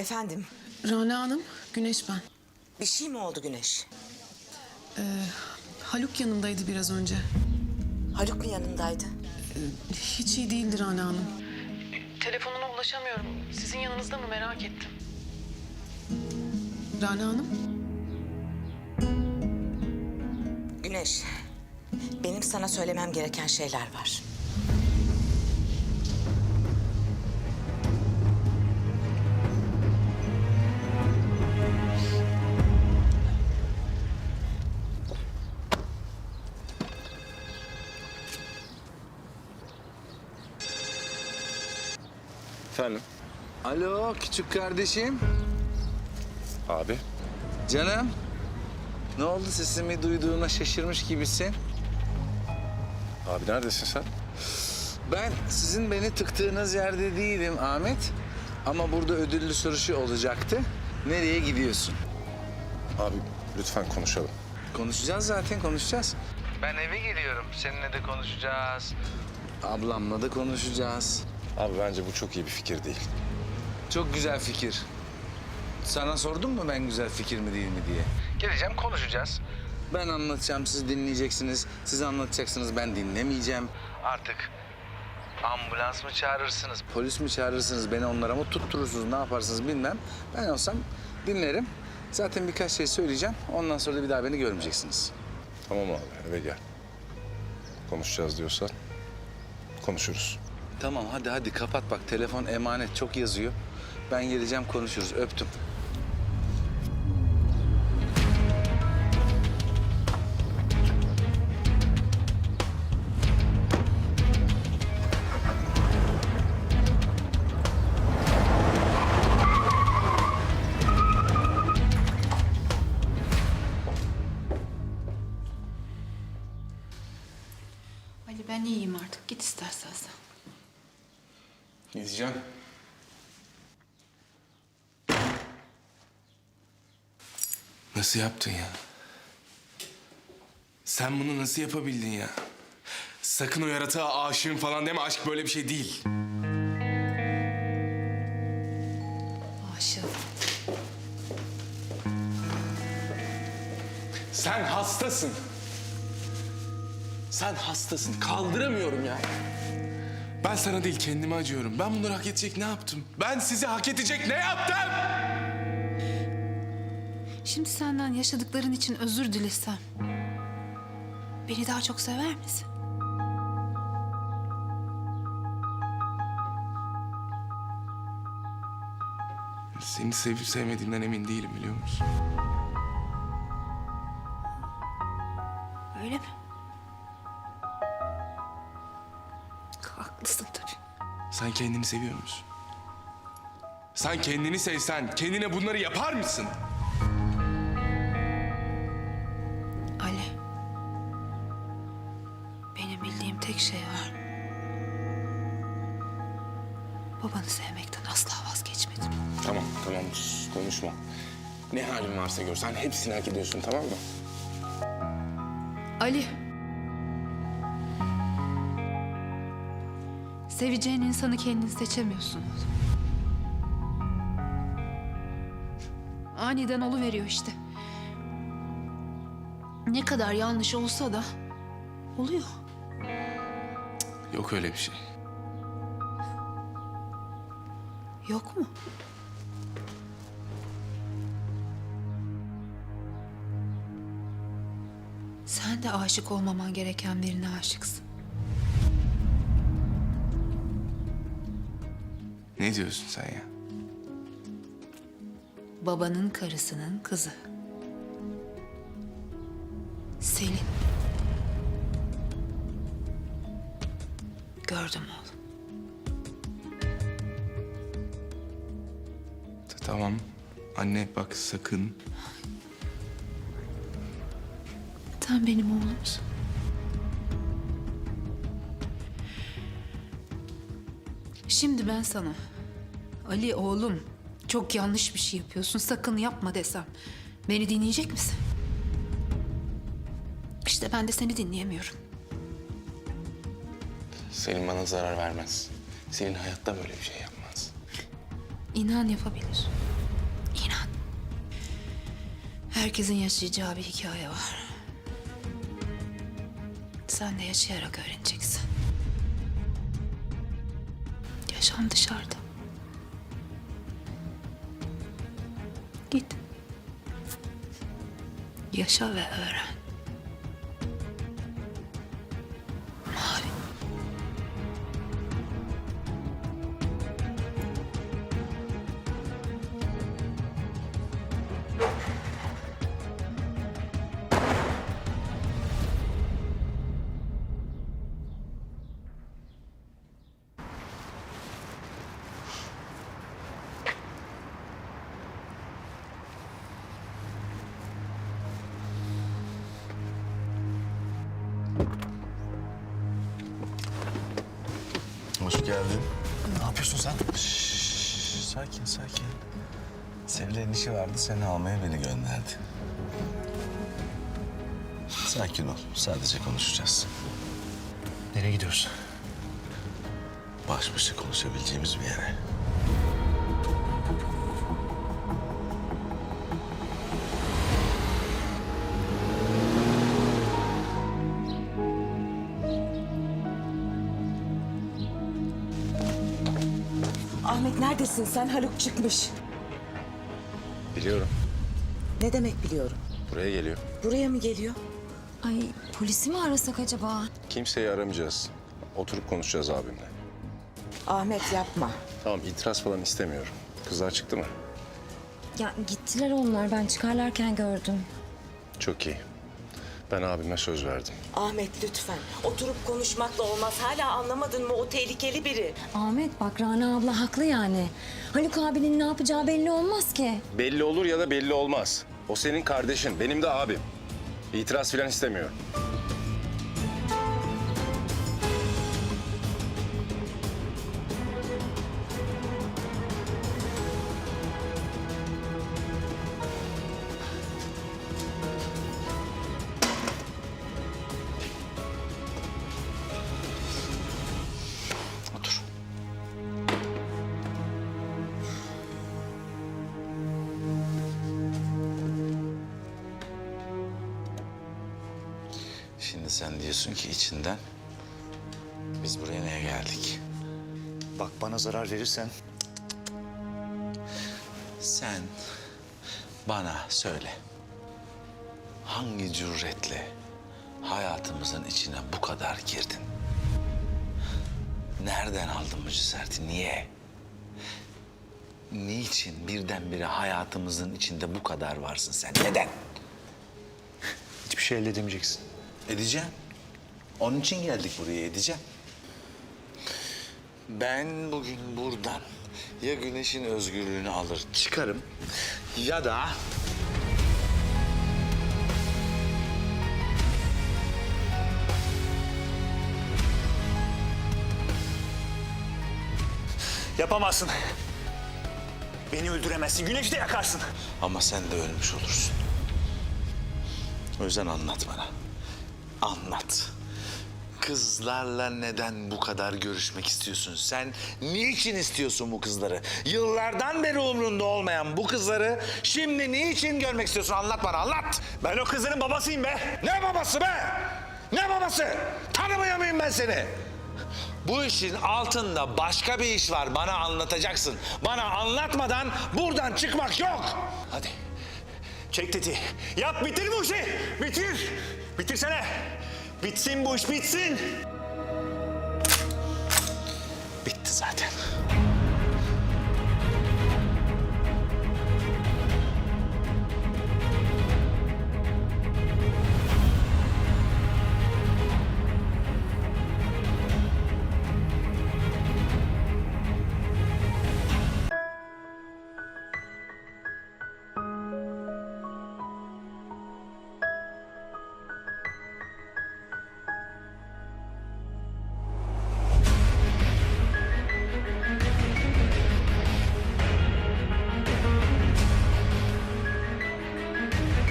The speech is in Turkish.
Efendim, Rana Hanım, Güneş ben. bir şey mi oldu Güneş? Haluk yanımdaydı biraz önce. Haluk mu yanındaydı? Hiç iyi değildi Rana Hanım. Telefonuna ulaşamıyorum. Sizin yanınızda mı merak ettim. Rana Hanım? Güneş, benim sana söylemem gereken şeyler var. Efendim? Alo küçük kardeşim. Abi. Canım. Ne oldu sesimi duyduğuna şaşırmış gibisin. Abi neredesin sen? Ben sizin beni tıktığınız yerde değilim Ahmet. Ama burada ödüllü soruşu olacaktı. Nereye gidiyorsun? Abi lütfen konuşalım. Konuşacağız zaten konuşacağız. Ben eve geliyorum. Seninle de konuşacağız. Ablamla da konuşacağız. Abi bence bu çok iyi bir fikir değil. Çok güzel fikir. Sana sordum mu ben güzel fikir mi değil mi diye? Geleceğim konuşacağız. Ben anlatacağım siz dinleyeceksiniz. Siz anlatacaksınız ben dinlemeyeceğim. Artık ambulans mı çağırırsınız, polis mi çağırırsınız, beni onlara mı tutturursunuz, ne yaparsınız bilmem. Ben olsam dinlerim. Zaten birkaç şey söyleyeceğim. Ondan sonra da bir daha beni görmeyeceksiniz. Tamam abi eve gel. Konuşacağız diyorsan konuşuruz. Tamam hadi hadi kapat bak telefon emanet çok yazıyor. Ben geleceğim konuşuruz öptüm. Ali ben iyiyim artık. Git istersen sen. Gideceğim. Nasıl yaptın ya? Sen bunu nasıl yapabildin ya? Sakın o yaratığa aşığım falan deme. Aşk böyle bir şey değil. Aşığım. Sen hastasın. Sen hastasın. Kaldıramıyorum ya. Ben sana değil kendime acıyorum. Ben bunları hak edecek ne yaptım? Ben sizi hak edecek ne yaptım? Şimdi senden yaşadıkların için özür dilesem. Beni daha çok sever misin? Seni sevip sevmediğimden emin değilim biliyor musun? Sen kendini seviyor musun? Sen kendini sevsen kendine bunları yapar mısın? Ali. Benim bildiğim tek şey var. Babanı sevmekten asla vazgeçmedim. Tamam tamam sus, konuşma. Ne halin varsa gör. Sen hepsini hak ediyorsun tamam mı? Ali. Seveceğin insanı kendin seçemiyorsun. Aniden oluveriyor işte. Ne kadar yanlış olsa da oluyor. Yok öyle bir şey. Yok mu? Sen de aşık olmaman gereken birine aşıksın. Ne diyorsun sen ya? Babanın karısının kızı. Selin. Gördüm oğlum. Ta- Tamam. Anne bak sakın. Sen benim oğlumsun. Şimdi ben sana Ali oğlum çok yanlış bir şey yapıyorsun sakın yapma desem beni dinleyecek misin? İşte ben de seni dinleyemiyorum. Selin bana zarar vermez. Selin hayatta böyle bir şey yapmaz. İnan yapabilir. Herkesin yaşayacağı bir hikaye var. Sen de yaşayarak öğreneceksin. Yaşam dışarıda. Git. Yaşa ve öğren. Yapıyorsun sen? sakin sakin. Sevilen işi vardı seni almaya beni gönderdi. Sakin ol. Sadece konuşacağız. Nereye gidiyorsun? Baş başa konuşabileceğimiz bir yere. Ahmet neredesin sen? Haluk çıkmış. Biliyorum. Ne demek biliyorum. Buraya geliyor. Buraya mı geliyor? Ay polisi mi arasak acaba? Kimseyi aramayacağız. Oturup konuşacağız abimle. Ahmet yapma. Tamam itiraz falan istemiyorum. Kızlar çıktı mı? Ya gittiler onlar ben çıkarlarken gördüm. Çok iyi. Ben abime söz verdim. Ahmet lütfen. Oturup konuşmakla olmaz. Hala anlamadın mı? O tehlikeli biri. Ahmet bak Rana abla haklı yani. Haluk abinin ne yapacağı belli olmaz ki. Belli olur ya da belli olmaz. O senin kardeşin, benim de abim. İtiraz falan istemiyorum. Sen diyorsun ki içinden biz buraya neye geldik? Bak bana zarar verirsen Sen bana söyle. Hangi cüretle hayatımızın içine bu kadar girdin? Nereden aldın bu cesareti? Niye? Niçin birdenbire hayatımızın içinde bu kadar varsın sen? Neden? hiçbir şey elde edemeyeceksin. Edeceğim. Onun için geldik buraya edeceğim. Ben bugün buradan ya güneşin özgürlüğünü alır çıkarım ya da Yapamazsın. Beni öldüremezsin. Güneşi de yakarsın. ama sen de ölmüş olursun. O yüzden anlat bana. Anlat. Kızlarla neden bu kadar görüşmek istiyorsun? Sen niçin istiyorsun bu kızları? Yıllardan beri umrunda olmayan bu kızları şimdi niçin görmek istiyorsun? Anlat bana, anlat. Ben o kızların babasıyım be. Ne babası be? Ne babası? Tanımıyor muyum ben seni? Bu işin altında başka bir iş var. Bana anlatacaksın. Bana anlatmadan buradan çıkmak yok. Hadi. Çek tetiği. Yap bitir bu işi. Bitir. Bitirsene. Bitsin bu iş bitsin. Bitti zaten.